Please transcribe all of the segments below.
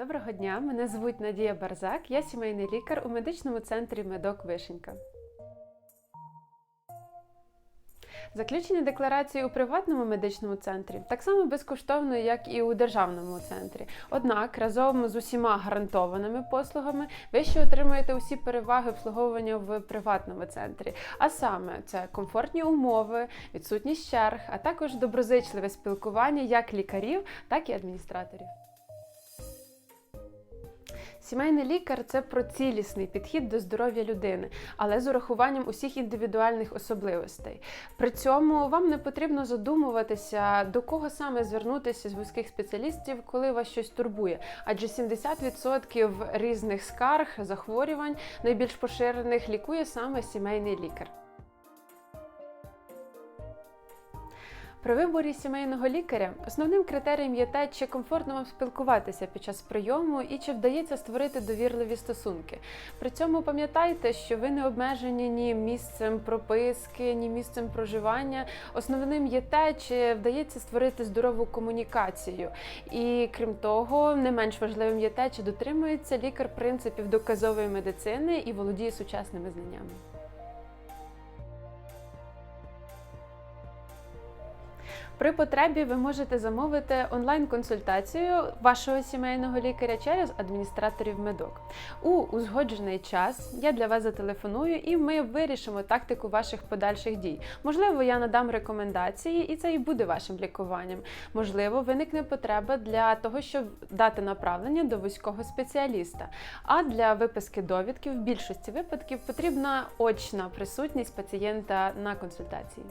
Доброго дня, мене звуть Надія Барзак, я сімейний лікар у медичному центрі Медок Вишенька. Заключення декларації у приватному медичному центрі так само безкоштовно, як і у державному центрі. Однак разом з усіма гарантованими послугами ви ще отримуєте усі переваги обслуговування в приватному центрі. А саме це комфортні умови, відсутність черг, а також доброзичливе спілкування як лікарів, так і адміністраторів. Сімейний лікар це про цілісний підхід до здоров'я людини, але з урахуванням усіх індивідуальних особливостей. При цьому вам не потрібно задумуватися, до кого саме звернутися з вузьких спеціалістів, коли вас щось турбує. Адже 70% різних скарг, захворювань, найбільш поширених лікує саме сімейний лікар. При виборі сімейного лікаря основним критерієм є те, чи комфортно вам спілкуватися під час прийому і чи вдається створити довірливі стосунки. При цьому пам'ятайте, що ви не обмежені ні місцем прописки, ні місцем проживання. Основним є те, чи вдається створити здорову комунікацію. І крім того, не менш важливим є те, чи дотримується лікар принципів доказової медицини і володіє сучасними знаннями. При потребі ви можете замовити онлайн-консультацію вашого сімейного лікаря через адміністраторів медок. У узгоджений час я для вас зателефоную і ми вирішимо тактику ваших подальших дій. Можливо, я надам рекомендації, і це і буде вашим лікуванням. Можливо, виникне потреба для того, щоб дати направлення до вузького спеціаліста. А для виписки довідки в більшості випадків потрібна очна присутність пацієнта на консультації.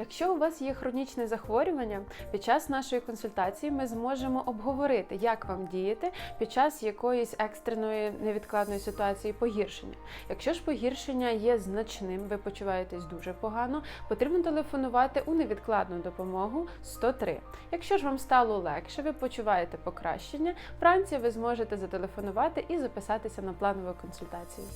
Якщо у вас є хронічне захворювання, під час нашої консультації ми зможемо обговорити, як вам діяти під час якоїсь екстреної невідкладної ситуації погіршення. Якщо ж погіршення є значним, ви почуваєтесь дуже погано, потрібно телефонувати у невідкладну допомогу 103. Якщо ж вам стало легше, ви почуваєте покращення, вранці ви зможете зателефонувати і записатися на планову консультацію.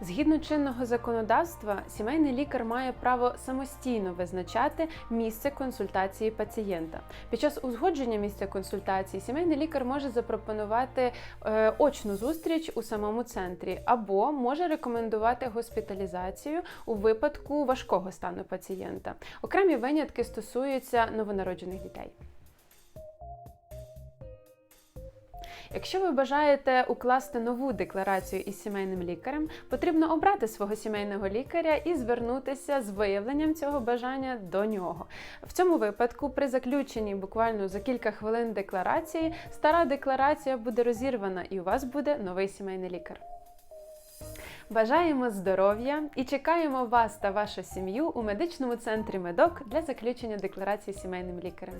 Згідно чинного законодавства, сімейний лікар має право самостійно визначати місце консультації пацієнта. Під час узгодження місця консультації сімейний лікар може запропонувати е, очну зустріч у самому центрі або може рекомендувати госпіталізацію у випадку важкого стану пацієнта. Окремі винятки стосуються новонароджених дітей. Якщо ви бажаєте укласти нову декларацію із сімейним лікарем, потрібно обрати свого сімейного лікаря і звернутися з виявленням цього бажання до нього. В цьому випадку, при заключенні буквально за кілька хвилин декларації, стара декларація буде розірвана, і у вас буде новий сімейний лікар. Бажаємо здоров'я і чекаємо вас та вашу сім'ю у медичному центрі Медок для заключення декларації сімейним лікарем.